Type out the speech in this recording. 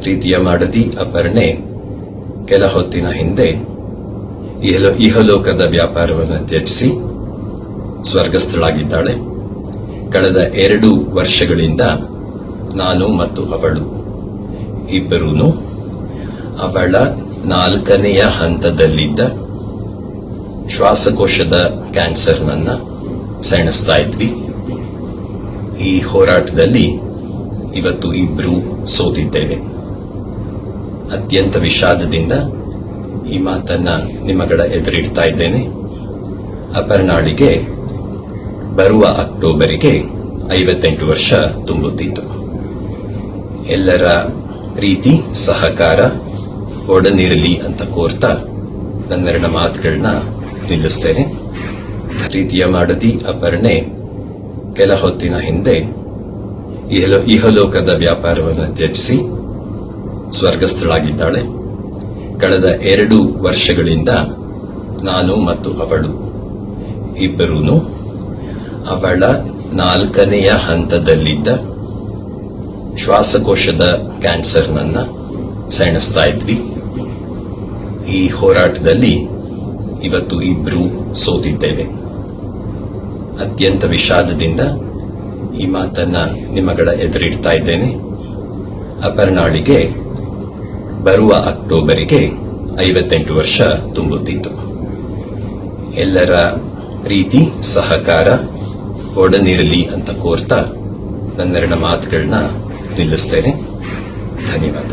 ಪ್ರೀತಿಯ ಮಾಡದಿ ಅಪರ್ಣೆ, ಕೆಲ ಹೊತ್ತಿನ ಹಿಂದೆ ಇಹಲೋ- ಇಹಲೋಕದ ವ್ಯಾಪಾರವನ್ನು ತ್ಯಜಿಸಿ ಸ್ವರ್ಗಸ್ಥಳಾಗಿದ್ದಾಳೆ. ಕಳೆದ ಎರಡು ವರ್ಷಗಳಿಂದ ನಾನು ಮತ್ತು ಅವಳು ಇಬ್ಬರೂ ಅವಳ ನಾಲ್ಕನೆಯ ಹಂತದಲ್ಲಿದ್ದ ಶ್ವಾಸಕೋಶದ ಕ್ಯಾನ್ಸರ್ನನ್ನ ಸೆಣಸ್ತಾ ಇದ್ವಿ. ಈ ಹೋರಾಟದಲ್ಲಿ ಇವತ್ತು ಇಬ್ರು ಸೋತಿದ್ದೇವೆ. ಅತ್ಯಂತ ವಿಷಾದದಿಂದ ಈ ಮಾತನ್ನ ನಿಮಗಳ ಎದುರಿಡ್ತಾ ಇದ್ದೇನೆ. ಅಪರ್ಣಾಳಿಗೆ ಬರುವ ಅಕ್ಟೋಬರಿಗೆ ಐವತ್ತೆಂಟು ವರ್ಷ ತುಂಬುತ್ತಿತ್ತು. ಎಲ್ಲರ ಪ್ರೀತಿ, ಸಹಕಾರ, ಒಡನಿರಲಿ ಅಂತ ಕೋರ್ತಾ ನನ್ನೆರಡ ಮಾತುಗಳನ್ನ ನಿಲ್ಲಿಸ್ತೇನೆ. ಪ್ರೀತಿಯ ಮಾಡದಿ ಅಪರ್ಣೆ, ಕೆಲ ಹೊತ್ತಿನ ಹಿಂದೆ ಇಹಲೋ- ಇಹಲೋಕದ ವ್ಯಾಪಾರವನ್ನು ತ್ಯಜಿಸಿ ಸ್ವರ್ಗಸ್ಥಳಾಗಿದ್ದಾಳೆ. ಕಳೆದ ಎರಡು ವರ್ಷಗಳಿಂದ ನಾನು ಮತ್ತು ಅವಳು ಇಬ್ಬರೂ ಅವಳ ನಾಲ್ಕನೆಯ ಹಂತದಲ್ಲಿದ್ದ ಶ್ವಾಸಕೋಶದ ಕ್ಯಾನ್ಸರ್ನನ್ನ ಸೆಣಸ್ತಾ ಇದ್ವಿ. ಈ ಹೋರಾಟದಲ್ಲಿ ಇವತ್ತು ಇಬ್ರು ಸೋತಿದ್ದೇವೆ. ಅತ್ಯಂತ ವಿಷಾದದಿಂದ ಈ ಮಾತನ್ನ ನಿಮಗಳ ಎದುರಿಡ್ತಾ ಇದ್ದೇನೆ. ಅಪರ್ನಾಳಿಗೆ ಬರುವ ಅಕ್ಟೋಬರಿಗೆ ಐವತ್ತೆಂಟು ವರ್ಷ ತುಂಬುತ್ತಿತ್ತು. ಎಲ್ಲರ ಪ್ರೀತಿ, ಸಹಕಾರ, ಒಡನಿರಲಿ ಅಂತ ಕೋರ್ತಾ ನನ್ನೆರಡ ಮಾತುಗಳನ್ನ ನಿಲ್ಲಿಸ್ತೇನೆ. ಧನ್ಯವಾದ.